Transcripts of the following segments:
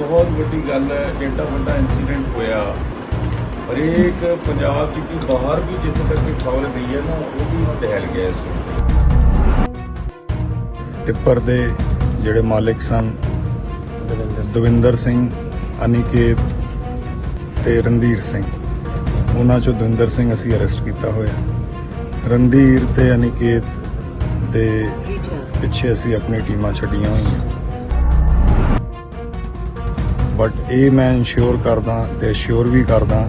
ਬਹੁਤ ਵੱਡੀ ਗੱਲ ਹੈ ਏਡਾ ਵੱਡਾ ਇਨਸੀਡੈਂਟ ਹੋਇਆ। ਹਰੇਕ ਪੰਜਾਬ ਚ ਕੀ ਬਾਹਰ ਵੀ ਜਿੱਥੇ ਤੱਕ ਕੋਈ ਖਬਰ ਗਈ ਹੈ ਨਾ, ਉਹ ਵੀ ਟਹਿਲ ਗਿਆ ਇਸ ਵੇਲੇ। ਟਿੱਪਰ ਦੇ ਜਿਹੜੇ ਮਾਲਕ ਸਨ, ਦਵਿੰਦਰ ਸਿੰਘ, ਅਨਿਕੇਤ ਤੇ ਰਣਧੀਰ ਸਿੰਘ। ਉਹਨਾਂ ਚੋਂ ਦਵਿੰਦਰ ਸਿੰਘ ਅਸੀਂ ਅਰੈਸਟ ਕੀਤਾ ਹੋਇਆ। ਰਣਧੀਰ ਤੇ ਅਨਿਕੇਤ ਦੇ ਪਿੱਛੇ ਅਸੀਂ ਆਪਣੀ ਟੀਮਾਂ ਛੱਡੀਆਂ ਹੋਈਆਂ। ਬਟ ਇਹ ਮੈਂ ਇਨਸ਼ੋਰ ਕਰਦਾ ਤੇ ਅਸ਼ੋਰ ਵੀ ਕਰਦਾ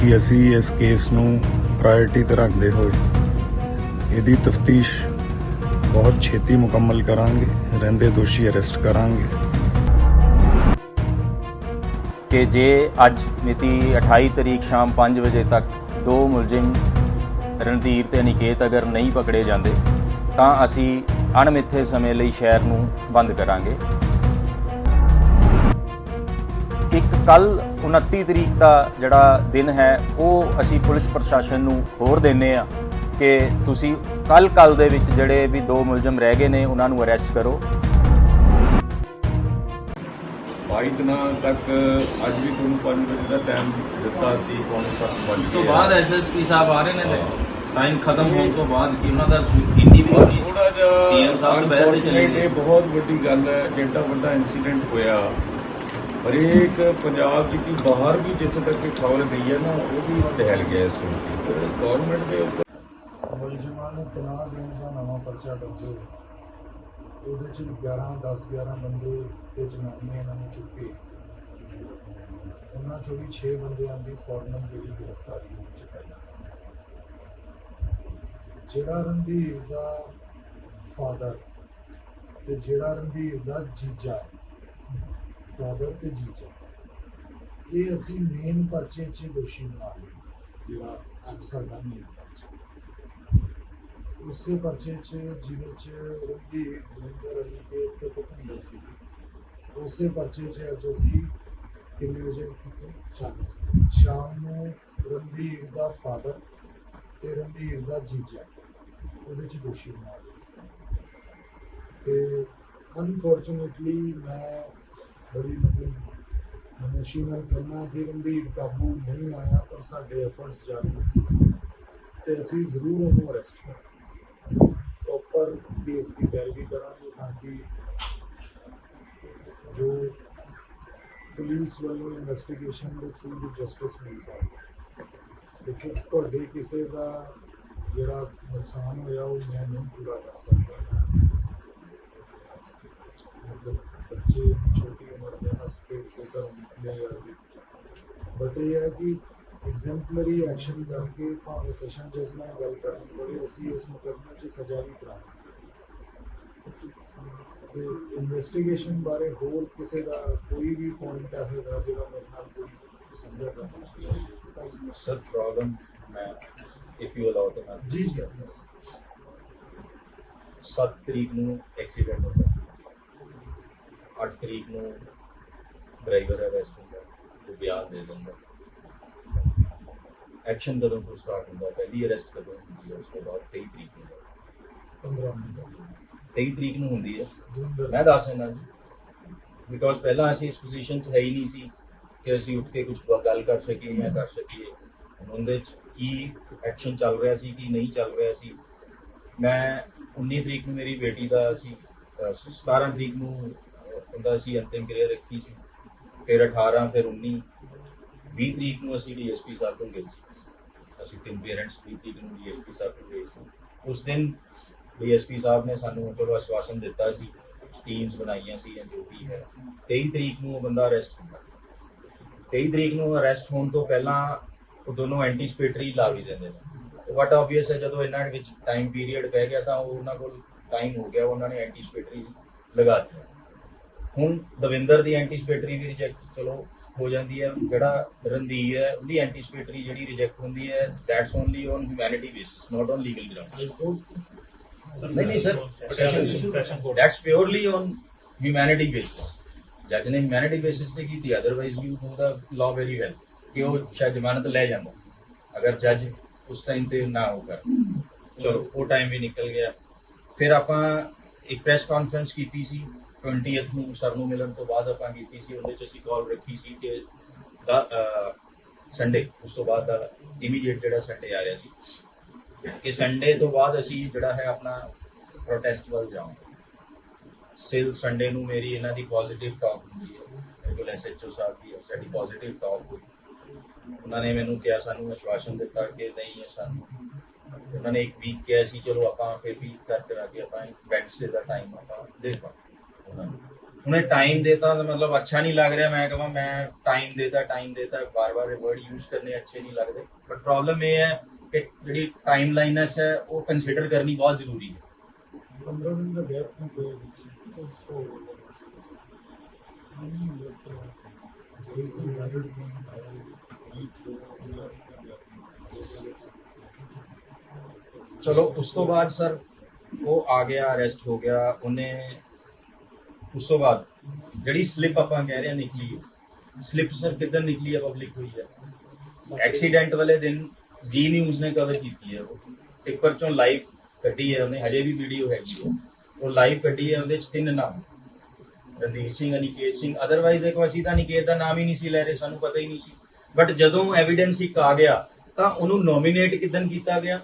ਕਿ ਅਸੀਂ ਇਸ ਕੇਸ ਨੂੰ ਪ੍ਰਾਇੋਰਟੀ ਤੇ ਰੱਖਦੇ ਹੋਏ ਇਹਦੀ ਤਫਤੀਸ਼ ਬਹੁਤ ਛੇਤੀ ਮੁਕੰਮਲ ਕਰਾਂਗੇ, ਰਹਿੰਦੇ ਦੋਸ਼ੀ ਅਰੈਸਟ ਕਰਾਂਗੇ। ਕਿ ਜੇ ਅੱਜ ਮਿਤੀ 28 ਤਰੀਕ ਸ਼ਾਮ 5 ਵਜੇ ਤੱਕ ਦੋ ਮੁਲਜ਼ਮ ਰਣਧੀਰ ਤੇ ਅਨਿਕੇਤ ਅਗਰ ਨਹੀਂ ਪਕੜੇ ਜਾਂਦੇ, ਤਾਂ ਅਸੀਂ ਅਣਮਿੱਥੇ ਸਮੇਂ ਲਈ ਸ਼ਹਿਰ ਨੂੰ ਬੰਦ ਕਰਾਂਗੇ। ਇੱਕ ਕੱਲ 29 ਤਰੀਕ ਦਾ ਜਿਹੜਾ ਦਿਨ ਹੈ ਉਹ ਅਸੀਂ ਪੁਲਿਸ ਪ੍ਰਸ਼ਾਸਨ ਨੂੰ ਹੋਰ ਦਿੰਨੇ ਆ ਕਿ ਤੁਸੀਂ ਕੱਲ ਕੱਲ ਦੇ ਵਿੱਚ ਜਿਹੜੇ ਵੀ ਦੋ ਮੁਲਜ਼ਮ ਰਹਿ ਗਏ ਨੇ ਉਹਨਾਂ ਨੂੰ ਅਰੈਸਟ ਕਰੋ। 22 ਦਿਨਾਂ ਤੱਕ ਅੱਜ ਵੀ ਤੁਹਾਨੂੰ 5 ਵਜੇ ਦਾ ਟਾਈਮ ਦਿੱਤਾ ਸੀ ਪੌਣੇ ਸੱਤ ਵਜੇ ਉਸ ਤੋਂ ਬਾਅਦ ਐਸਐਸਪੀ ਸਾਹਿਬ ਆ ਰਹੇ ਨੇ ਤੇ ਟਾਈਮ ਖਤਮ ਹੋਣ ਤੋਂ ਬਾਅਦ ਕਿ ਉਹਨਾਂ ਦਾ ਕਿੰਨੀ ਵੀ ਹੋਣੀ ਥੋੜਾ ਜਿਹਾ ਸੀਐਮ ਸਾਹਿਬ ਦੁਪਹਿਰ ਦੇ ਚਲੇ ਗਏ ਇਹ ਬਹੁਤ ਵੱਡੀ ਗੱਲ ਹੈ ਜਿਹੜਾ ਵੱਡਾ ਇਨਸੀਡੈਂਟ ਹੋਇਆ ਹਰੇਕ ਪੰਜਾਬ ਚ ਕੀ ਬਾਹਰ ਵੀ ਜਿੱਥੇ ਤੱਕ ਕੋਈ ਖਬਰ ਗਈ ਹੈ ਨਾ, ਉਹ ਵੀ ਟਹਿਲ ਗਿਆ ਇਸ ਵੇਲੇ ਗਵਰਨਮੈਂਟ ਦੇ ਉੱਪਰ। ਮੁਲਜ਼ਮਾਂ ਨੂੰ ਪਨਾਹ ਦੇਣ ਦਾ ਨਵਾਂ ਪਰਚਾ ਦਰਜ ਉਹਦੇ ਚ 11 10 11 ਬੰਦੇ ਤੇ ਜਨਾਨੀਆਂ ਇਹਨਾਂ ਨੂੰ ਚੁੱਕੇ। ਉਹਨਾਂ ਚੋਂ ਵੀ 6 ਬੰਦਿਆਂ ਦੀ ਫੋਰਮਲ ਜਿਹੜੀ ਗ੍ਰਿਫਤਾਰੀ ਹੋ ਚੁੱਕੀ ਜਿਹੜਾ ਰਣਧੀਰ ਦਾ ਫਾਦਰ ਤੇ ਜਿਹੜਾ ਰਣਧੀਰ ਦਾ ਜੀਜਾ ਹੈ ਫਾਦਰ ਤੇ ਜੀਜਾ। ਇਹ ਅਸੀਂ ਮੇਨ ਪਰਚੇ 'ਚ ਦੋਸ਼ੀ ਬਣਾ ਲਏ, ਜਿਹੜਾ ਅੱਜ ਸਾਡਾ ਮੇਨ ਪਰਚਾ। ਉਸੇ ਪਰਚੇ 'ਚ ਜਿਹਦੇ 'ਚ ਰਣਧੀਰ ਗੁਰਿੰਦਰ ਅਲੀ ਕੇ ਤੇ ਭੁਪਿੰਦਰ ਸੀ ਉਸੇ ਪਰਚੇ 'ਚ ਅੱਜ ਅਸੀਂ ਕਿੰਨੇ ਵਜੇ ਕੀਤੇ ਸ਼ਾਮ ਸ਼ਾਮ ਨੂੰ ਰਣਧੀਰ ਦਾ ਫਾਦਰ ਤੇ ਰਣਧੀਰ ਦਾ ਜੀਜਾ, ਉਹਦੇ 'ਚ ਦੋਸ਼ੀ ਬਣਾ ਲਿਆ ਤੇ ਅਨਫੋਰਚੂਨੇਟਲੀ ਮੈਂ ਬੜੀ ਮਤਲਬ ਮਨੁਸ਼ੀ ਨਾਲ ਕਹਿਣਾ ਕਿ ਰਣਧੀਰ ਕਾਬੂ ਨਹੀਂ ਆਇਆ, ਪਰ ਸਾਡੇ ਐਫਰਟਸ ਜਾਰੀ ਤੇ ਅਸੀਂ ਜ਼ਰੂਰ ਉਹਨੂੰ ਅਰੈਸਟ ਕਰਾਂਗੇ। ਪ੍ਰੋਪਰ ਕੇਸ ਦੀ ਪੈਰਵੀ ਕਰਾਂਗੇ ਤਾਂ ਕਿ ਜੋ ਪੁਲਿਸ ਵੱਲੋਂ ਇਨਵੈਸਟੀਗੇਸ਼ਨ ਦੇ ਥਰੂ ਜਸਟਿਸ ਮਿਲ ਸਕਦਾ ਦੇਖੋ, ਤੁਹਾਡੇ ਕਿਸੇ ਦਾ ਜਿਹੜਾ ਨੁਕਸਾਨ ਹੋਇਆ ਉਹ ਮੈਂ ਨਹੀਂ ਪੂਰਾ ਕਰ ਸਕਦਾ। ਮਤਲਬ ਬੱਚੇ ਛੋਟੇ ਉਮਰ ਦੇ ਘਰੋਂ ਨਿਕਲੇ ਜਾਂਦੇ ਬਟ ਇਹ ਹੈ ਕਿ ਐਗਜ਼ੈਂਪਲਰੀ ਐਕਸ਼ਨ ਕਰਕੇ ਭਾਵੇਂ ਸੈਸ਼ਨ ਜੱਜ ਨਾਲ ਗੱਲ ਕਰਨੀ ਪਵੇ ਅਸੀਂ ਇਸ ਮੁਕੱਦਮੇ 'ਚ ਸਜ਼ਾ ਵੀ ਕਰਾਂਗੇ। ਤੇ ਇਨਵੈਸਟੀਗੇਸ਼ਨ ਬਾਰੇ ਹੋਰ ਕਿਸੇ ਦਾ ਕੋਈ ਵੀ ਪੁਆਇੰਟ ਹੈਗਾ ਜਿਹੜਾ ਮੇਰੇ ਨਾਲ ਕੋਈ ਸਾਂਝਾ ਕਰਨਾ ਚਾਹੀਦਾ Sir, problem, ਮੈਂ if you allow ਤਾਂ ਮੈਂ ਜੀ ਜੀ yes. 7 ਤਰੀਕ ਨੂੰ ਐਕਸੀਡੈਂਟ ਹੁੰਦਾ 8 ਤਰੀਕ ਨੂੰ ਡਰਾਈਵਰ ਅਰੈਸਟ ਹੁੰਦਾ ਉਹ ਬਿਆਨ ਦੇ ਦਿੰਦਾ। ਐਕਸ਼ਨ ਕਦੋਂ ਤੋਂ ਸਟਾਰਟ ਹੁੰਦਾ ਪਹਿਲੀ ਅਰੈਸਟ ਕਦੋਂ ਹੁੰਦੀ ਹੈ ਉਸ ਤੋਂ ਬਾਅਦ 23 ਤਰੀਕ ਨੂੰ 15 ਮਿੰਟ ਹੋ ਗਏ। 23 ਤਰੀਕ ਨੂੰ ਹੁੰਦੀ ਹੈ। ਮੈਂ ਦੱਸ ਦਿੰਦਾ ਜੀ ਬਿਕੋਜ਼ ਪਹਿਲਾਂ ਅਸੀਂ ਇਸ ਪੋਜੀਸ਼ਨ 'ਚ ਹੈ ਹੀ ਨਹੀਂ ਸੀ ਕਿ ਅਸੀਂ ਉੱਠ ਕੇ ਕੁਝ ਗੱਲ ਕਰ ਸਕੀਏ ਮੈਂ ਕਰ ਸਕੀਏ। ਹੁਣ ਉਹਦੇ 'ਚ ਕੀ ਐਕਸ਼ਨ ਚੱਲ ਰਿਹਾ ਸੀ ਕੀ ਨਹੀਂ ਚੱਲ ਰਿਹਾ ਸੀ। ਮੈਂ 19 ਤਰੀਕ ਨੂੰ ਮੇਰੀ ਬੇਟੀ ਦਾ ਅਹ, 17 ਤਰੀਕ ਨੂੰ ਉਹਦਾ ਅਸੀਂ ਅੰਤਿਮ ਕਿਰਿਆ ਰੱਖੀ ਸੀ। ਫਿਰ 18 ਫਿਰ 19 20 ਤਰੀਕ ਨੂੰ ਅਸੀਂ ਡੀਐਸਪੀ ਸਾਹਿਬ ਕੋਲ ਗਏ ਸੀ। ਅਸੀਂ ਤਿੰਨ ਪੇਰੈਂਟਸ 20 ਤਰੀਕ ਨੂੰ ਡੀਐਸਪੀ ਸਾਹਿਬ ਕੋਲ ਗਏ ਸੀ। ਉਸ ਦਿਨ ਡੀਐਸਪੀ ਸਾਹਿਬ ਨੇ ਸਾਨੂੰ ਚਲੋ ਆਸ਼ਵਾਸਨ ਦਿੱਤਾ ਸੀ ਟੀਮਸ ਬਣਾਈਆਂ ਸੀ ਜਾਂ ਜੋ ਵੀ ਹੈ। 23 ਤਰੀਕ ਨੂੰ ਉਹ ਬੰਦਾ ਅਰੈਸਟ ਹੁੰਦਾ। 23 ਤਰੀਕ ਨੂੰ ਅਰੈਸਟ ਹੋਣ ਤੋਂ ਪਹਿਲਾਂ ਉਹ ਦੋਨੋਂ ਐਂਟੀਸਪੇਟਰੀ ਲਾ ਵੀ ਦਿੰਦੇ ਨੇ। ਵਟ ਆਬਵੀਅਸ ਹੈ, ਜਦੋਂ ਇਹਨਾਂ ਵਿੱਚ ਟਾਈਮ ਪੀਰੀਅਡ ਪੈ ਗਿਆ ਤਾਂ ਉਹ ਉਹਨਾਂ ਕੋਲ ਟਾਈਮ ਹੋ ਗਿਆ, ਉਹਨਾਂ ਨੇ ਐਂਟੀਸਪੇਟਰੀ ਲਗਾ ਦਿੱਤੀ। ਹੁਣ ਦਵਿੰਦਰ ਦੀ ਐਂਟੀਸਪੇਟਰੀ ਵੀ ਰਿਜੈਕਟ ਚਲੋ ਹੋ ਜਾਂਦੀ ਹੈ ਜਿਹੜਾ ਰਣਧੀਰ ਹੈ ਉਹਦੀ ਐਂਟੀਸਪੇਟਰੀ ਜਿਹੜੀ ਰਿਜੈਕਟ ਹੁੰਦੀ ਹੈ that's only on humanity basis not on legal grounds ਨਹੀਂ ਨਹੀਂ sir that's purely on humanity basis ਜੱਜ ਨੇ ਹਿਊਮੈਨਿਟੀ ਬੇਸਿਸ ਤੇ ਕੀਤੀ otherwise you know the law very well ਕਿ ਉਹ ਸ਼ਾਇਦ ਜ਼ਮਾਨਤ ਲੈ ਜਾਂਦਾ। ਅਗਰ ਜੱਜ ਉਸ ਟਾਈਮ ਤੇ ਨਾ ਹੋ ਕਰ। ਚਲੋ ਉਹ ਟਾਈਮ ਵੀ ਨਿਕਲ ਗਿਆ। ਫਿਰ ਆਪਾਂ ਇੱਕ ਪ੍ਰੈਸ ਕਾਨਫਰੰਸ ਕੀਤੀ ਸੀ। 20th ਨੂੰ ਸਰ ਨੂੰ ਮਿਲਣ ਤੋਂ ਬਾਅਦ ਆਪਾਂ ਕੀਤੀ ਸੀ, ਉਹਦੇ ਚ ਅਸੀਂ ਕਾਲ ਰੱਖੀ ਸੀ ਕਿ ਦਾ ਸੰਡੇ ਉਸ ਤੋਂ ਬਾਅਦ ਦਾ ਇਮੀਡੀਏਟ ਜਿਹੜਾ ਸੰਡੇ ਆ ਰਿਹਾ ਸੀ। ਕਿ ਸੰਡੇ ਤੋਂ ਬਾਅਦ ਅਸੀਂ ਜਿਹੜਾ ਹੈ ਆਪਣਾ ਪ੍ਰੋਟੈਸਟ ਵੱਲ ਜਾਵਾਂਗੇ। ਸਟਿਲ ਸੰਡੇ ਨੂੰ ਮੇਰੀ ਇਹਨਾਂ ਦੀ ਪੋਜ਼ਿਟਿਵ ਟਾਕ ਹੁੰਦੀ ਹੈ। ਮੇਰੇ ਕੋਲ ਐਸਐਚਓ ਸਾਹਿਬ ਦੀ ਸਾਡੀ ਪੋਜ਼ਿਟਿਵ ਟਾਕ ਹੋਈ। ਉਹਨਾਂ ਨੇ ਮੈਨੂੰ ਕਿਹਾ, ਸਾਨੂੰ ਅਸ਼ਵਾਸਨ ਦਿੱਤਾ ਕਿ ਨਹੀਂ ਹੈ ਸਾਨੂੰ। ਉਹਨਾਂ ਨੇ ਇੱਕ ਵੀਕ ਕਿਹਾ ਸੀ, ਚਲੋ ਆਪਾਂ ਫਿਰ ਵੀ ਕਰ ਕਰਾ ਕੇ ਆਪਾਂ ਵੈਂਸਡੇ ਦਾ ਟਾਈਮ ਆਪਾਂ ਦੇ ਪਾਵਾਂਗੇ। ਉਹਨਾਂ ਨੂੰ ਉਹਨੇ ਟਾਈਮ ਦੇਤਾ ਤਾਂ ਮਤਲਬ ਅੱਛਾ ਨਹੀਂ ਲੱਗ ਰਿਹਾ ਮੈਂ ਕਹਾਂ ਮੈਂ ਟਾਈਮ ਦੇਤਾ ਟਾਈਮ ਦੇਤਾ ਬਾਰ-ਬਾਰ ਇਹ ਵਰਡ ਯੂਜ਼ ਕਰਨੇ ਅੱਛੇ ਨਹੀਂ ਲੱਗਦੇ ਬਟ ਪ੍ਰੋਬਲਮ ਇਹ ਹੈ ਕਿ ਜਿਹੜੀ ਟਾਈਮ ਲਾਈਨਸ ਹੈ ਉਹ ਕੰਸੀਡਰ ਕਰਨੀ ਬਹੁਤ ਜ਼ਰੂਰੀ ਹੈ 15 ਦਿਨ ਦਾ ਗੈਪ ਕਿਉਂ ਪਿਆ ਵਿੱਚ ਨਹੀਂ ਬਟ ਬਿਲਕੁਲ ਵੈਲਿਡ ਪੁਆਇੰਟ ਹੈ ਨਹੀਂ ਤੋਂ ਚਲੋ ਉਸ ਤੋਂ ਬਾਅਦ ਜਿਹੜੀ ਸਲਿੱਪ ਆਪਾਂ ਕਹਿ ਰਹੇ ਹਾਂ ਨਿਕਲੀ ਸਲਿੱਪ ਸਰ ਕਿੱਦਾਂ ਨਿਕਲੀ ਹੈ ਪਬਲਿਕ ਹੋਈ ਹੈ? ਐਕਸੀਡੈਂਟ ਵਾਲੇ ਦਿਨ ਜੀ ਨਿਊਜ਼ ਨੇ ਕਵਰ ਕੀਤੀ ਹੈ ਉਹ। ਪੇਪਰ ਚੋਂ ਲਾਈਵ ਕੱਢੀ ਹੈ ਉਹਨੇ, ਹਜੇ ਵੀ ਵੀਡੀਓ ਹੈਗੀ ਹੈ। ਉਹ ਲਾਈਵ ਕੱਢੀ ਹੈ ਉਹਦੇ ਚ ਤਿੰਨ ਨਾਮ। ਰਣਧੀਰ ਸਿੰਘ, ਅਨਿਕੇਤ ਸਿੰਘ ਅਦਰਵਾਈਜ਼ ਇੱਕ ਅਸੀਂ ਤਾਂ ਅਨਿਕੇਤ ਦਾ ਨਾਮ ਹੀ ਨਹੀਂ ਸੀ ਲੈ ਰਹੇ, ਸਾਨੂੰ ਪਤਾ ਹੀ ਨਹੀਂ ਸੀ। ਬਟ ਜਦੋਂ ਐਵੀਡੈਂਸ ਇੱਕ ਆ ਗਿਆ, ਤਾਂ ਉਹਨੂੰ ਨੋਮੀਨੇਟ ਕਿਦਨ ਕੀਤਾ ਗਿਆ?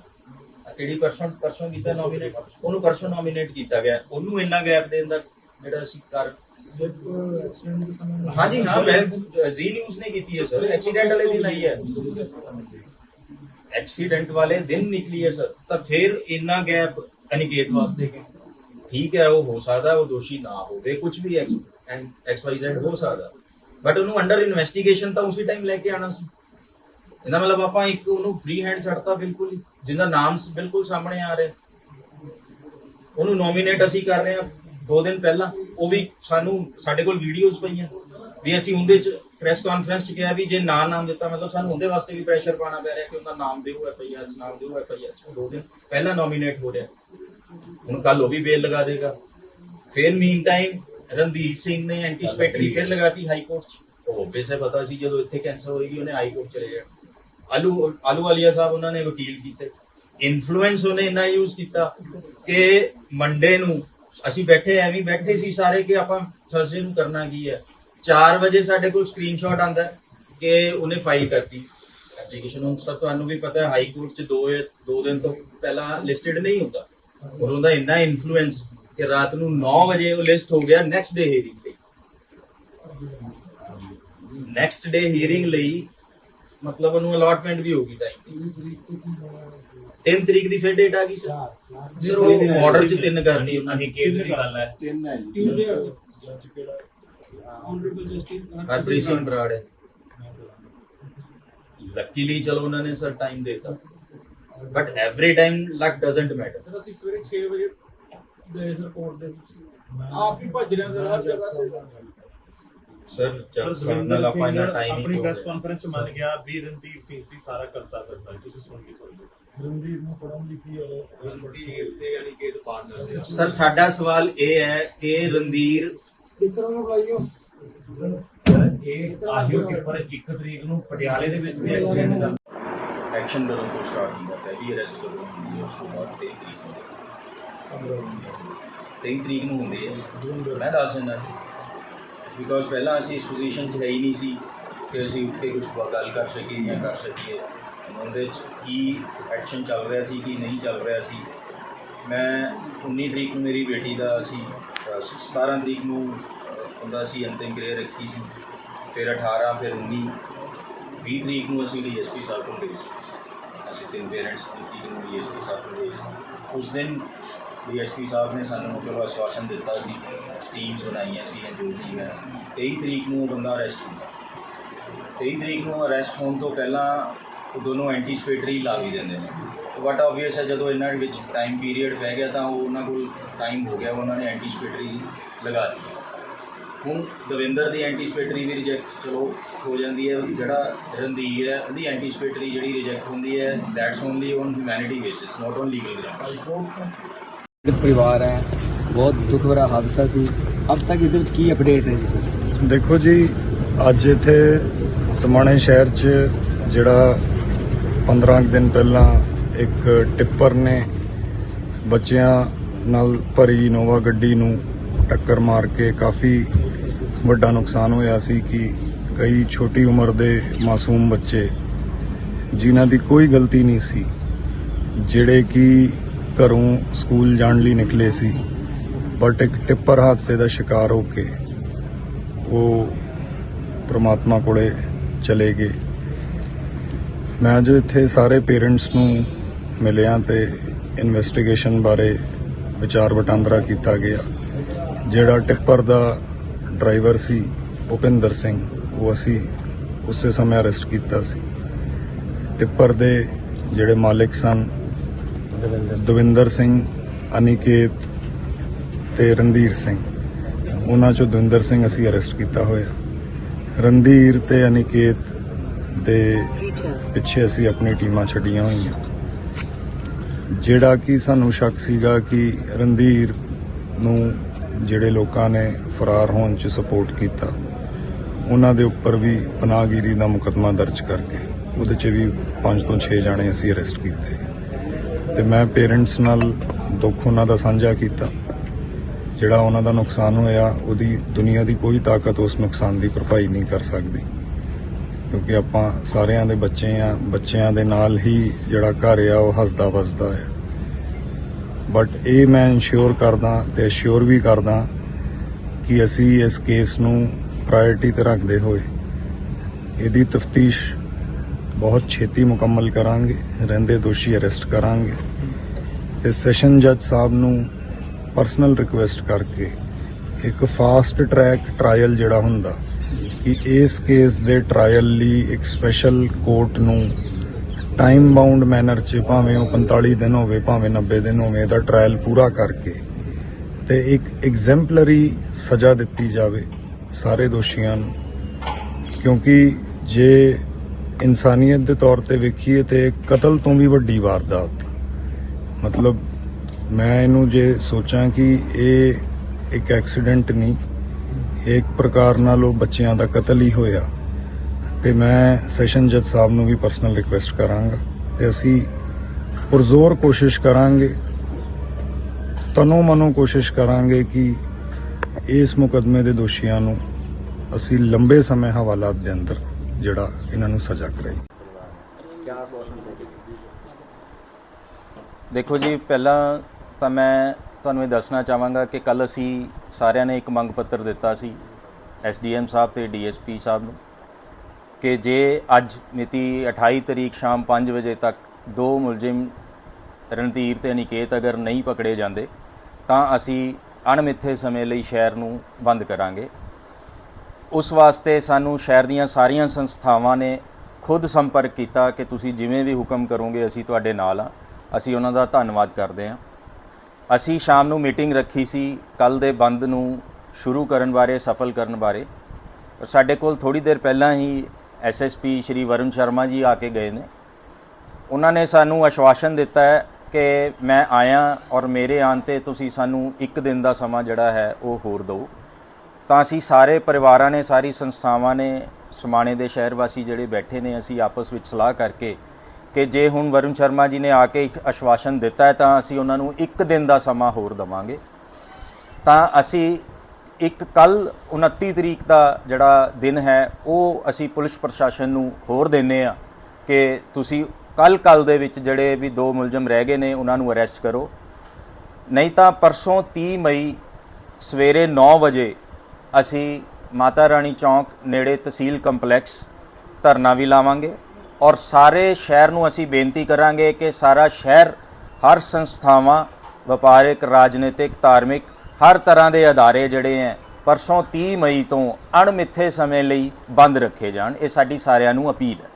ਕਿਹੜੀ ਪਰਸਨ ਪਰਸਨ ਕੀਤਾ ਨੋਮੀਨੇਟ ਉਹਨੂੰ ਪਰਸਨ ਨੋਮੀਨੇਟ ਕੀਤਾ ਗਿਆ। ਉਹਨੂੰ ਇੰਨਾ ਗੈਪ ਦੇਣ ਦਾ ਜਿਹੜਾ ਅਸੀਂ ਕਰ ਸਲਿੱਪ ਐਕਸੀਡੈਂਟ ਦੇ ਸਮੇਂ में- ਹਾਂਜੀ ਹਾਂ ਮੈਂ ਜੀ ਨਿਊਜ਼ ਨੇ ਕੀਤੀ ਹੈ ਸਰ ਐਕਸੀਡੈਂਟ ਵਾਲੇ ਦਿਨ ਆਈ ਹੈ। ਐਕਸੀਡੈਂਟ ਵਾਲੇ ਦਿਨ ਨਿਕਲੀ ਹੈ ਸਰ ਤਾਂ ਫਿਰ ਇੰਨਾ ਗੈਪ ਅਨਿਕੇਤ ਵਾਸਤੇ ਕਿ ਠੀਕ ਹੈ ਉਹ ਹੋ ਸਕਦਾ ਉਹ ਦੋਸ਼ੀ ਨਾ ਹੋਵੇ ਕੁਝ ਵੀ ਐਕਸ ਵਾਈ ਜ਼ੈਡ ਹੋ ਸਕਦਾ। ਬਟ ਉਹਨੂੰ ਅੰਡਰ ਇਨਵੈਸਟੀਗੇਸ਼ਨ ਤਾਂ ਉਸੇ ਟਾਈਮ ਲੈ ਕੇ ਆਣਾ ਸੀ। ਇਹਦਾ ਮਤਲਬ ਆਪਾਂ ਇੱਕ ਉਹਨੂੰ ਫ੍ਰੀ ਹੈਂਡ ਛੱਡਤਾ ਬਿਲਕੁਲ ਜਿਹਦਾ ਨਾਮ ਬਿਲਕੁਲ ਸਾਹਮਣੇ ਆ ਰਿਹਾ। ਉਹਨੂੰ ਨੋਮੀਨੇਟ ਅਸੀਂ ਕਰ ਰਹੇ ਹਾਂ। ਦੋ ਦਿਨ ਪਹਿਲਾਂ ਉਹ ਵੀ ਸਾਨੂੰ ਸਾਡੇ ਕੋਲ ਵੀਡੀਓਜ਼ ਪਈਆਂ। ਵੀ ਅਸੀਂ ਉਹਦੇ ਚ ਪ੍ਰੈਸ ਕਾਨਫਰੰਸ ਚ ਕਿਹਾ ਵੀ ਜੇ ਨਾ ਨਾਮ ਦਿੱਤਾ ਮਤਲਬ ਸਾਨੂੰ ਉਹਦੇ ਵਾਸਤੇ ਵੀ ਪ੍ਰੈਸ਼ਰ ਪਾਣਾ ਪੈ ਰਿਹਾ ਕਿ ਉਹਦਾ ਨਾਮ ਦਿਓ ਐਫ ਆਈ ਆਰ ਚ ਨਾਮ ਦਿਓ ਐਫ ਆਈ ਆਰ ਚ ਦੋ ਦਿਨ ਪਹਿਲਾਂ ਨੋਮੀਨੇਟ ਹੋ ਰਿਹਾ। ਹੁਣ ਕੱਲ ਉਹ ਵੀ ਬੇਲ ਲਗਾ ਦੇਗਾ। ਫਿਰ ਮੀਨ ਟਾਈਮ ਰਣਧੀਰ ਸਿੰਘ ਨੇ ਐਂਟੀਸਪੈਕਟਰੀ ਫਿਰ ਲਗਾਤੀ ਹਾਈ ਕੋਰਟ ਚ। ਉਹ obvious ਹੈ ਪਤਾ ਸੀ ਜਦੋਂ ਇੱਥੇ ਕੈਂਸਲ ਹੋਏਗੀ ਉਹਨੇ ਹਾਈ ਕੋਰਟ ਚਲੇ ਜਾਣਾ। ਆਲੂ ਆਲੂ ਵਾਲੀਆ ਸਾਹਿਬ ਉਹਨਾਂ ਨੇ ਵਕੀਲ ਕੀਤੇ। ਇਨਫਲੂਐਂਸ ਉਹਨੇ ਇੰਨਾ ਯੂਜ਼ ਕੀਤਾ ਕਿ ਮੰਡੇ ਨੂੰ ਅਸੀਂ ਬੈਠੇ ਐਵੇਂ ਬੈਠੇ ਸੀ ਸਾਰੇ ਕਿ ਆਪਾਂ ਥਰਸਡੇ ਨੂੰ ਕਰਨਾ ਕੀ ਹੈ 4 ਵਜੇ ਸਾਡੇ ਕੋਲ ਸਕਰੀਨਸ਼ਾਟ ਆਂਦਾ ਕਿ ਉਹਨੇ ਫਾਈਲ ਕਰਤੀ। ਐਪਲੀਕੇਸ਼ਨ ਨੂੰ ਸਭ ਤੁਹਾਨੂੰ ਵੀ ਪਤਾ ਹੈ ਹਾਈ ਕੋਰਟ ਚ ਦੋ ਜਾਂ ਦੋ ਦਿਨ ਤੋਂ ਪਹਿਲਾਂ ਲਿਸਟਡ ਨਹੀਂ ਹੁੰਦਾ। ਔਰ ਉਹਦਾ ਇੰਨਾ ਇਨਫਲੂਐਂਸ ਕਿ ਰਾਤ ਨੂੰ 9 ਵਜੇ ਉਹ ਲਿਸਟ ਹੋ ਗਿਆ ਨੈਕਸਟ ਡੇ ਹੀਅਰਿੰਗ ਲਈ। ਨੈਕਸਟ ਡੇ ਹੀਅਰਿੰਗ ਲਈ ਮਤਲਬ ਉਹਨੂੰ ਅਲਾਟਮੈਂਟ ਵੀ ਹੋਗੀ ਟਾਈਮ ਪੂਰੀ 3 ਤਰੀਕ ਦੀ ਫਿਰ ਡੇਟ ਆ ਗਈ ਸਰ। ਸਰ ਉਹ ਆਰਡਰ ਚ ਤਿੰਨ ਕਰਨੀ ਉਹਨਾਂ ਨੇ ਕੇਸ ਦੀ ਗੱਲ ਹੈ। ਤਿੰਨ ਹੈ ਜੀ। ਟਿਊਜ਼ਡੇ ਜੱਜ ਕਿਹੜਾ ਆਨਰੇਬਲ ਜਸਟਿਸ ਹਰਪ੍ਰੀਤ ਸਿੰਘ ਬਰਾੜ ਹੈ। ਲੱਕੀਲੀ ਚਲੋ ਉਹਨਾਂ ਨੇ ਸਰ ਟਾਈਮ ਦਿੱਤਾ। But every time luck doesn't matter sir ਅਸੀਂ ਸਵੇਰੇ 6 ਵਜੇ ਗਏ ਸਰ ਕੋਰਟ ਦੇ ਵਿੱਚ। ਆਪ ਹੀ ਭੱਜ ਰਹੇ ਹਾਂ ਸਰ ਹਰ ਜਗ੍ਹਾ ਸਾਹਿਬ ਤੇ ਨਾਲ ਗੱਲ ਕੀਤੀ। ਸਰ ਸਰ ਜਦ ਦਵਿੰਦਰ ਨਾਲ ਆਪਾਂ ਇੰਨਾ ਟਾਈਮ ਆਪਣੀ ਹੀ ਪ੍ਰੈਸ ਕਾਨਫਰੰਸ ਚ ਮੰਨ ਗਿਆ ਵੀ ਰਣਧੀਰ ਸਿੰਘ ਸੀ ਸਾਰਾ ਕਰਤਾ ਕਰਤਾ ਤੁਸੀਂ ਸੁਣ ਕੇ ਸਮਝੋ ਰਣਵੀਰ ਨੂੰ ਪੜ੍ਹਨ ਲਿਖੀ ਔਰ ਸਰ ਸਾਡਾ ਸਵਾਲ ਇਹ ਹੈ ਕਿ ਰਣਧੀਰ ਵਿਕਰਮ ਨੂੰ ਬੁਲਾਈਓ ਇਹ ਆਹਿਓ ਪੇਪਰ 1 ਤਰੀਕ ਨੂੰ ਪਟਿਆਲੇ ਦੇ ਵਿੱਚ ਵੀ ਐਕਸੀਡੈਂਟ ਦਾ ਐਕਸ਼ਨ ਕਦੋਂ ਤੋਂ ਸਟਾਰਟ ਹੁੰਦਾ ਪਹਿਲੀ ਅਰੈਸਟ ਕਦੋਂ ਹੁੰਦੀ ਹੈ? ਉਸ ਤੋਂ ਬਾਅਦ 23 ਤਰੀਕ ਨੂੰ। 23 ਤਰੀਕ ਨੂੰ ਹੁੰਦੀ ਹੈ। ਮੈਂ ਦੱਸ ਦਿੰਦਾ ਬਿਕੋਜ਼ ਪਹਿਲਾਂ ਅਸੀਂ ਇਸ ਪੋਜੀਸ਼ਨ 'ਚ ਹੈ ਹੀ ਨਹੀਂ ਸੀ ਕਿ ਅਸੀਂ ਉੱਠ ਕੇ ਕੁਝ ਗੱਲ ਕਰ ਸਕੀਏ ਜਾਂ ਕਰ ਸਕੀਏ। ਉਹਦੇ 'ਚ ਕੀ ਐਕਸ਼ਨ ਚੱਲ ਰਿਹਾ ਸੀ ਕੀ ਨਹੀਂ ਚੱਲ ਰਿਹਾ ਸੀ। ਮੈਂ 19 ਤਰੀਕ ਨੂੰ ਮੇਰੀ ਬੇਟੀ ਦਾ ਅਸੀਂ ਅ, 17 ਤਰੀਕ ਨੂੰ ਉਹਦਾ ਅਸੀਂ ਅੰਤਿਮ ਕਿਰਿਆ ਰੱਖੀ ਸੀ। ਫਿਰ 18 ਫਿਰ 19 20 ਤਰੀਕ ਨੂੰ ਅਸੀਂ ਡੀਐਸਪੀ ਸਾਹਿਬ ਕੋਲ ਗਏ ਸੀ। ਅਸੀਂ ਤਿੰਨ ਪੇਰੈਂਟਸ ਤਰੀਕ ਨੂੰ ਡੀਐਸਪੀ ਸਾਹਿਬ ਕੋਲ ਗਏ ਸੀ। ਉਸ ਦਿਨ ਡੀਐਸਪੀ ਸਾਹਿਬ ਨੇ ਸਾਨੂੰ ਚਲੋ ਆਸ਼ਵਾਸਨ ਦਿੱਤਾ ਸੀ ਟੀਮਸ ਬਣਾਈਆਂ ਸੀ ਜਾਂ ਜੋ ਵੀ ਹੈ। 23 ਤਰੀਕ ਨੂੰ ਉਹ ਬੰਦਾ ਅਰੈਸਟ ਹੁੰਦਾ। 23 ਤਰੀਕ ਨੂੰ ਅਰੈਸਟ ਹੋਣ ਤੋਂ ਪਹਿਲਾਂ ਉਹ ਦੋਨੋਂ ਐਂਟੀਸਪੇਟਰੀ ਲਾ ਵੀ ਦਿੰਦੇ ਨੇ। ਬਟ ਆਬਵੀਅਸ ਹੈ ਜਦੋਂ ਇਹਨਾਂ ਵਿੱਚ ਟਾਈਮ ਪੀਰੀਅਡ ਪੈ ਗਿਆ ਤਾਂ ਉਹ ਉਹਨਾਂ ਕੋਲ ਟਾਈਮ ਹੋ ਗਿਆ, ਉਹਨਾਂ ਨੇ ਐਂਟੀਸਪੇਟਰੀ ਲਗਾ ਦਿੱਤੀ। ਹੁਣ ਦਵਿੰਦਰ ਦੀ ਐਂਟੀਸਪੇਟਰੀ ਵੀ ਰਿਜੈਕਟ ਚਲੋ ਹੋ ਜਾਂਦੀ ਹੈ। ਜਿਹੜਾ ਰਣਧੀਰ ਹੈ, ਉਹਦੀ ਐਂਟੀਸਪੇਟਰੀ ਜਿਹੜੀ ਰਿਜੈਕਟ ਹੁੰਦੀ ਹੈ that's only on humanity basis not on legal ground ਇੱਕ ਪਰਿਵਾਰ ਹੈ, ਬਹੁਤ ਦੁੱਖ ਭਰਾ ਹਾਦਸਾ ਸੀ। ਅਬ ਤੱਕ ਇਹਦੇ ਵਿੱਚ ਕੀ ਅਪਡੇਟ ਹੈ ਜੀ? ਸਰ ਦੇਖੋ ਜੀ, ਅੱਜ ਇੱਥੇ ਸਮਾਣੇ ਸ਼ਹਿਰ 'ਚ ਜਿਹੜਾ 15 ਕੁ ਦਿਨ ਪਹਿਲਾਂ ਇੱਕ ਟਿੱਪਰ ਨੇ ਬੱਚਿਆਂ ਨਾਲ ਭਰੀ ਇਨੋਵਾ ਗੱਡੀ ਨੂੰ ਟੱਕਰ ਮਾਰ ਕੇ ਕਾਫੀ ਵੱਡਾ ਨੁਕਸਾਨ ਹੋਇਆ ਸੀ ਕਿ ਕਈ ਛੋਟੀ ਉਮਰ ਦੇ ਮਾਸੂਮ ਬੱਚੇ ਜਿਨ੍ਹਾਂ ਦੀ ਕੋਈ ਗਲਤੀ ਨਹੀਂ ਸੀ, ਜਿਹੜੇ ਕਿ ਘਰੋਂ ਸਕੂਲ ਜਾਣ ਲਈ ਨਿਕਲੇ ਸੀ, ਬਟ ਇੱਕ ਟਿੱਪਰ ਹਾਦਸੇ ਦਾ ਸ਼ਿਕਾਰ ਹੋ ਕੇ ਉਹ ਪ੍ਰਮਾਤਮਾ ਕੋਲੇ ਚਲੇ ਗਏ। ਮੈਂ ਜੋ ਇੱਥੇ ਸਾਰੇ ਪੇਰੈਂਟਸ ਨੂੰ ਮਿਲਿਆ ਤੇ ਇਨਵੈਸਟੀਗੇਸ਼ਨ ਬਾਰੇ ਵਿਚਾਰ ਵਟਾਂਦਰਾ ਕੀਤਾ ਗਿਆ। ਜਿਹੜਾ ਟਿੱਪਰ ਦਾ ਡਰਾਈਵਰ ਸੀ, ਭੁਪਿੰਦਰ ਸਿੰਘ, ਉਹ ਅਸੀਂ ਉਸੇ ਸਮੇਂ ਅਰੈਸਟ ਕੀਤਾ ਸੀ। ਟਿੱਪਰ ਦੇ ਜਿਹੜੇ ਮਾਲਕ ਸਨ ਦਵਿੰਦਰ ਸਿੰਘ, ਅਨਿਕੇਤ ਤੇ ਰਣਧੀਰ ਸਿੰਘ। ਉਹਨਾਂ ਚੋਂ ਦਵਿੰਦਰ ਸਿੰਘ ਅਸੀਂ ਅਰੈਸਟ ਕੀਤਾ ਹੋਇਆ। ਰਣਧੀਰ ਤੇ ਅਨਿਕੇਤ ਦੇ ਪਿੱਛੇ ਅਸੀਂ ਆਪਣੀ ਟੀਮਾਂ ਛੱਡੀਆਂ ਹੋਈਆਂ। ਜਿਹੜਾ ਕਿ ਸਾਨੂੰ ਸ਼ੱਕ ਸੀਗਾ ਕਿ ਰਣਧੀਰ ਨੂੰ ਜਿਹੜੇ ਲੋਕਾਂ ਨੇ ਫਰਾਰ ਹੋਣ 'ਚ ਸਪੋਰਟ ਕੀਤਾ, ਉਹਨਾਂ ਦੇ ਉੱਪਰ ਵੀ ਪਨਾਹਗੀਰੀ ਦਾ ਮੁਕੱਦਮਾ ਦਰਜ ਕਰਕੇ, ਉਹਦੇ 'ਚ ਵੀ 5 ਤੋਂ 6 ਜਾਣੇ ਅਸੀਂ ਅਰੈਸਟ ਕੀਤੇ। ਤੇ ਮੈਂ ਪੇਰੈਂਟਸ ਨਾਲ ਦੁੱਖ ਉਹਨਾਂ ਦਾ ਸਾਂਝਾ ਕੀਤਾ। ਜਿਹੜਾ ਉਹਨਾਂ ਦਾ ਨੁਕਸਾਨ ਹੋਇਆ, ਉਹਦੀ ਦੁਨੀਆ ਦੀ ਕੋਈ ਤਾਕਤ ਉਸ ਨੁਕਸਾਨ ਦੀ ਭਰਪਾਈ ਨਹੀਂ ਕਰ ਸਕਦੀ। ਕਿਉਂਕਿ ਆਪਾਂ ਸਾਰਿਆਂ ਦੇ ਬੱਚੇ ਆ, ਬੱਚਿਆਂ ਦੇ ਨਾਲ ਹੀ ਜਿਹੜਾ ਘਰ ਆ, ਉਹ ਹੱਸਦਾ ਵਸਦਾ ਹੈ ਬਟ ਇਹ ਮੈਂ ਇਨਸ਼ੋਰ ਕਰਦਾ ਤੇ ਅਸ਼ੋਰ ਵੀ ਕਰਦਾ ਕਿ ਅਸੀਂ ਇਸ ਕੇਸ ਨੂੰ ਪ੍ਰਾਇੋਰਟੀ ਤੇ ਰੱਖਦੇ ਹੋਏ, ਇਹਦੀ ਤਫਤੀਸ਼ ਬਹੁਤ ਛੇਤੀ ਮੁਕੰਮਲ ਕਰਾਂਗੇ, ਰਹਿੰਦੇ ਦੋਸ਼ੀ ਅਰੈਸਟ ਕਰਾਂਗੇ। ਤੇ ਸੈਸ਼ਨ ਜੱਜ ਸਾਹਿਬ ਨੂੰ ਪਰਸਨਲ ਰਿਕੁਐਸਟ ਕਰਕੇ ਇੱਕ ਫਾਸਟ ਟਰੈਕ ਟ੍ਰਾਇਲ ਜਿਹੜਾ ਹੁੰਦਾ, ਕਿ ਇਸ ਕੇਸ ਦੇ ਟ੍ਰਾਇਲ ਲਈ ਇੱਕ ਸਪੈਸ਼ਲ ਕੋਰਟ ਨੂੰ ਟਾਈਮ ਬਾਉਂਡ ਮੈਨਰ 'ਚ ਭਾਵੇਂ ਉਹ 45 ਦਿਨ ਹੋਵੇ, ਭਾਵੇਂ 90 ਦਿਨ ਹੋਵੇ, ਇਹਦਾ ਟ੍ਰਾਇਲ ਪੂਰਾ ਕਰਕੇ ਤੇ ਇੱਕ ਐਗਜ਼ੈਂਪਲਰੀ ਸਜ਼ਾ ਦਿੱਤੀ ਜਾਵੇ ਸਾਰੇ ਦੋਸ਼ੀਆਂ ਨੂੰ। ਕਿਉਂਕਿ ਜੇ ਇਨਸਾਨੀਅਤ ਦੇ ਤੌਰ ਤੇ ਵੇਖੀਏ ਤੇ ਕਤਲ ਤੋਂ ਵੀ ਵੱਡੀ ਵਾਰਦਾਤ। ਮਤਲਬ ਮੈਂ ਇਹਨੂੰ ਜੇ ਸੋਚਾਂ ਕਿ ਇਹ ਇੱਕ ਐਕਸੀਡੈਂਟ ਨਹੀਂ ਇੱਕ ਪ੍ਰਕਾਰ ਨਾਲ ਉਹ ਬੱਚਿਆਂ ਦਾ ਕਤਲ ਹੀ ਹੋਇਆ। ਤੇ ਮੈਂ ਸੈਸ਼ਨ ਜੱਜ ਸਾਹਿਬ ਨੂੰ ਵੀ ਪਰਸਨਲ ਰਿਕੁਐਸਟ ਕਰਾਂਗਾ ਤੇ ਅਸੀਂ ਪੁਰਜ਼ੋਰ ਕੋਸ਼ਿਸ਼ ਕਰਾਂਗੇ ਤਨੋ ਮਨੋ ਕੋਸ਼ਿਸ਼ ਕਰਾਂਗੇ ਕਿ ਇਸ ਮੁਕਦਮੇ ਦੇ ਦੋਸ਼ੀਆਂ ਨੂੰ ਅਸੀਂ ਲੰਬੇ ਸਮੇਂ ਹਵਾਲਾਤ ਦੇ ਅੰਦਰ ਜਿਹੜਾ ਇਹਨਾਂ ਨੂੰ ਸਜ਼ਾ ਕਰਾਈ। ਦੇਖੋ ਜੀ ਪਹਿਲਾਂ ਤਾਂ ਮੈਂ ਤੁਹਾਨੂੰ ਇਹ ਦੱਸਣਾ ਚਾਹਾਂਗਾ ਕਿ ਕੱਲ ਅਸੀਂ ਸਾਰਿਆਂ ਨੇ ਇੱਕ ਮੰਗ ਪੱਤਰ ਦਿੱਤਾ ਸੀ ਐਸਡੀਐਮ ਸਾਹਿਬ ਤੇ ਡੀਐਸਪੀ ਸਾਹਿਬ ਨੂੰ ਕਿ ਜੇ ਅੱਜ ਮਿਤੀ 28 ਤਰੀਕ ਸ਼ਾਮ 5 ਵਜੇ ਤੱਕ ਦੋ ਮੁਲਜ਼ਮ ਰਣਧੀਰ ਤੇ ਅਨਿਕੇਤ ਅਗਰ ਨਹੀਂ ਪਕੜੇ ਜਾਂਦੇ ਤਾਂ ਅਸੀਂ ਅਣਮਿੱਥੇ ਸਮੇਂ ਲਈ ਸ਼ਹਿਰ ਨੂੰ ਬੰਦ ਕਰਾਂਗੇ। ਉਸ ਵਾਸਤੇ ਸਾਨੂੰ ਸ਼ਹਿਰ ਦੀਆਂ ਸਾਰੀਆਂ ਸੰਸਥਾਵਾਂ ਨੇ ਖੁਦ ਸੰਪਰਕ ਕੀਤਾ ਕਿ ਤੁਸੀਂ ਜਿਵੇਂ ਵੀ ਹੁਕਮ ਕਰੋਗੇ, ਅਸੀਂ ਤੁਹਾਡੇ ਨਾਲ ਆ ਅਸੀਂ ਉਹਨਾਂ ਦਾ ਧੰਨਵਾਦ ਕਰਦੇ ਹਾਂ। ਅਸੀਂ ਸ਼ਾਮ ਨੂੰ ਮੀਟਿੰਗ ਰੱਖੀ ਸੀ ਕੱਲ ਦੇ ਬੰਦ ਨੂੰ ਸ਼ੁਰੂ ਕਰਨ ਬਾਰੇ, ਸਫਲ ਕਰਨ ਬਾਰੇ। ਸਾਡੇ ਕੋਲ ਥੋੜੀ ਦੇਰ ਪਹਿਲਾਂ ਹੀ ਐਸਐਸਪੀ ਸ਼੍ਰੀ ਵਰੁਣ ਸ਼ਰਮਾ ਜੀ ਆ ਕੇ ਗਏ ਨੇ। ਉਹਨਾਂ ਨੇ ਸਾਨੂੰ ਆਸ਼ਵਾਸਨ ਦਿੱਤਾ ਹੈ ਕਿ ਮੈਂ ਆਇਆ ਔਰ ਮੇਰੇ ਆਉਣ ਤੇ ਤੁਸੀਂ ਸਾਨੂੰ ਇੱਕ ਦਿਨ ਦਾ ਸਮਾਂ ਜਿਹੜਾ ਹੈ ਉਹ ਹੋਰ ਦਿਓ। ਤਾਂ ਅਸੀਂ ਸਾਰੇ ਪਰਿਵਾਰਾਂ ਨੇ, ਸਾਰੀ ਸੰਸਥਾਵਾਂ ਨੇ, ਸਮਾਣੇ ਦੇ ਸ਼ਹਿਰ ਵਾਸੀ ਜਿਹੜੇ ਬੈਠੇ ਨੇ, ਅਸੀਂ ਆਪਸ ਵਿੱਚ ਸਲਾਹ ਕਰਕੇ ਕਿ ਜੇ ਹੁਣ ਵਰੁਣ ਸ਼ਰਮਾ ਜੀ ਨੇ ਆ ਕੇ ਇੱਕ ਆਸ਼ਵਾਸਨ ਦਿੱਤਾ ਹੈ, ਤਾਂ ਅਸੀਂ ਉਹਨਾਂ ਨੂੰ ਇੱਕ ਦਿਨ ਦਾ ਸਮਾਂ ਹੋਰ ਦਵਾਂਗੇ। ਤਾਂ ਅਸੀਂ ਇੱਕ ਕੱਲ 29 ਤਰੀਕ ਦਾ ਜਿਹੜਾ ਦਿਨ ਹੈ, ਉਹ ਅਸੀਂ ਪੁਲਿਸ ਪ੍ਰਸ਼ਾਸਨ ਨੂੰ ਹੋਰ ਦਿੰਨੇ ਆ ਕਿ ਤੁਸੀਂ ਕੱਲ ਕੱਲ ਦੇ ਵਿੱਚ ਜਿਹੜੇ ਵੀ ਦੋ ਮੁਲਜ਼ਮ ਰਹਿ ਗਏ ਨੇ, ਉਹਨਾਂ ਨੂੰ ਅਰੈਸਟ ਕਰੋ। ਨਹੀਂ ਤਾਂ ਪਰਸੋਂ 30 ਮਈ ਸਵੇਰੇ 9 ਵਜੇ ਅਸੀਂ ਮਾਤਾ ਰਾਣੀ ਚੌਂਕ ਨੇੜੇ ਤਹਿਸੀਲ ਕੰਪਲੈਕਸ ਧਰਨਾ ਵੀ ਲਾਵਾਂਗੇ ਔਰ ਸਾਰੇ ਸ਼ਹਿਰ ਨੂੰ ਅਸੀਂ ਬੇਨਤੀ ਕਰਾਂਗੇ ਕਿ ਸਾਰਾ ਸ਼ਹਿਰ, ਹਰ ਸੰਸਥਾਵਾਂ, ਵਪਾਰਿਕ, ਰਾਜਨੀਤਿਕ, ਧਾਰਮਿਕ, ਹਰ ਤਰ੍ਹਾਂ ਦੇ ਅਦਾਰੇ ਜਿਹੜੇ ਹੈ ਪਰਸੋਂ 30 ਮਈ ਤੋਂ ਅਣਮਿੱਥੇ ਸਮੇਂ ਲਈ ਬੰਦ ਰੱਖੇ ਜਾਣ, ਇਹ ਸਾਡੀ ਸਾਰਿਆਂ ਨੂੰ ਅਪੀਲ ਹੈ।